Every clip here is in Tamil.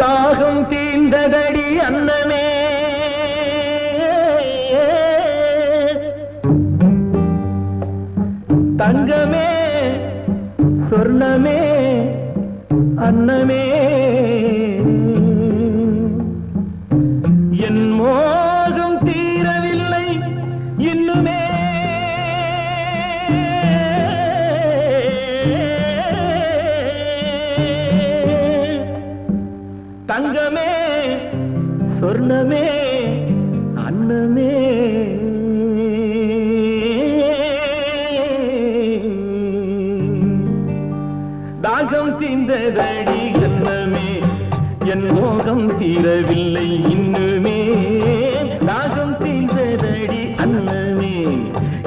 தாகம் தீர்ந்ததடி அண்ணனே தங்கமே சொர்ணமே அன்னமே. மனமே தாகம் தீந்ததடி கண்ணமே. என் மோகம் தீரவில்லை இன்னுமே. தாகம் தீர்ந்ததடி அன்னமே.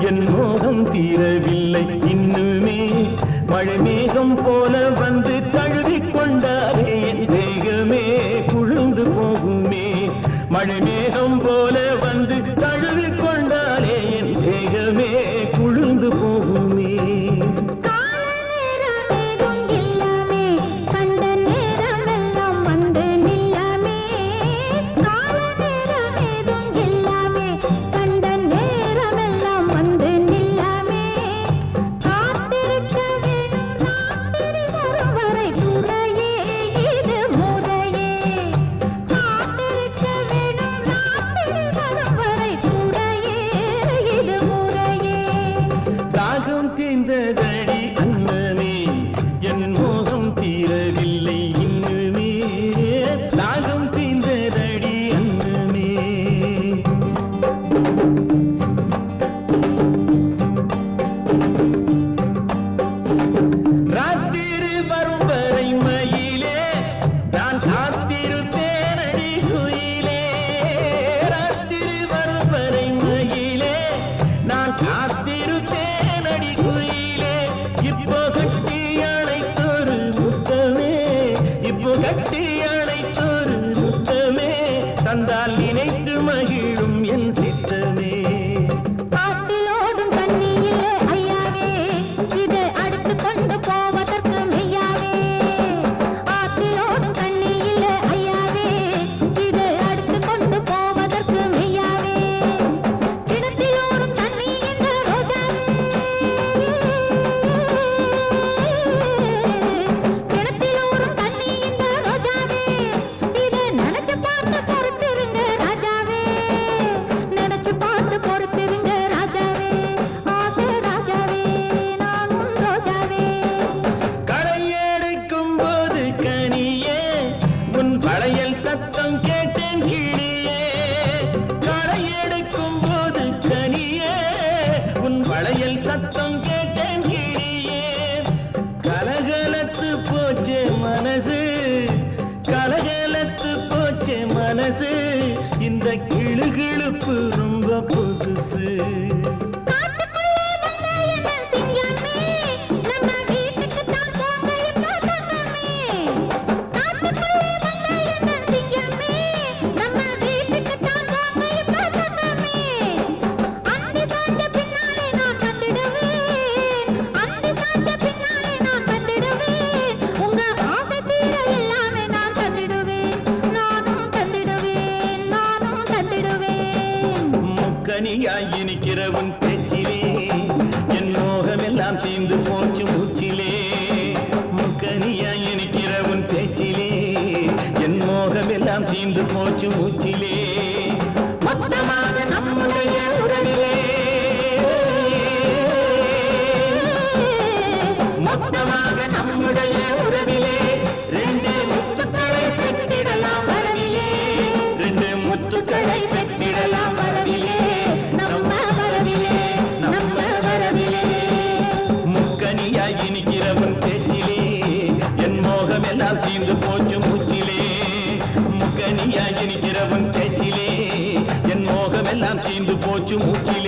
என் மோகம் தீரவில்லை இன்னுமே. மழை மேகம் போல வந்து தழுவி கொண்டாரே என் தேகமே. குழுந்து போகுமே. மழை நினைத்து மகிழும் என் சித்தமே. கனியாய் இனிக்கிறவன் பேச்சிலே என் மோகமெல்லாம் தீந்து போச்சு மூச்சிலே. முக்கனியாய் இனிக்கிறவன் பேச்சிலே என் மோகமெல்லாம் தீந்து போச்சு மூச்சிலே. muito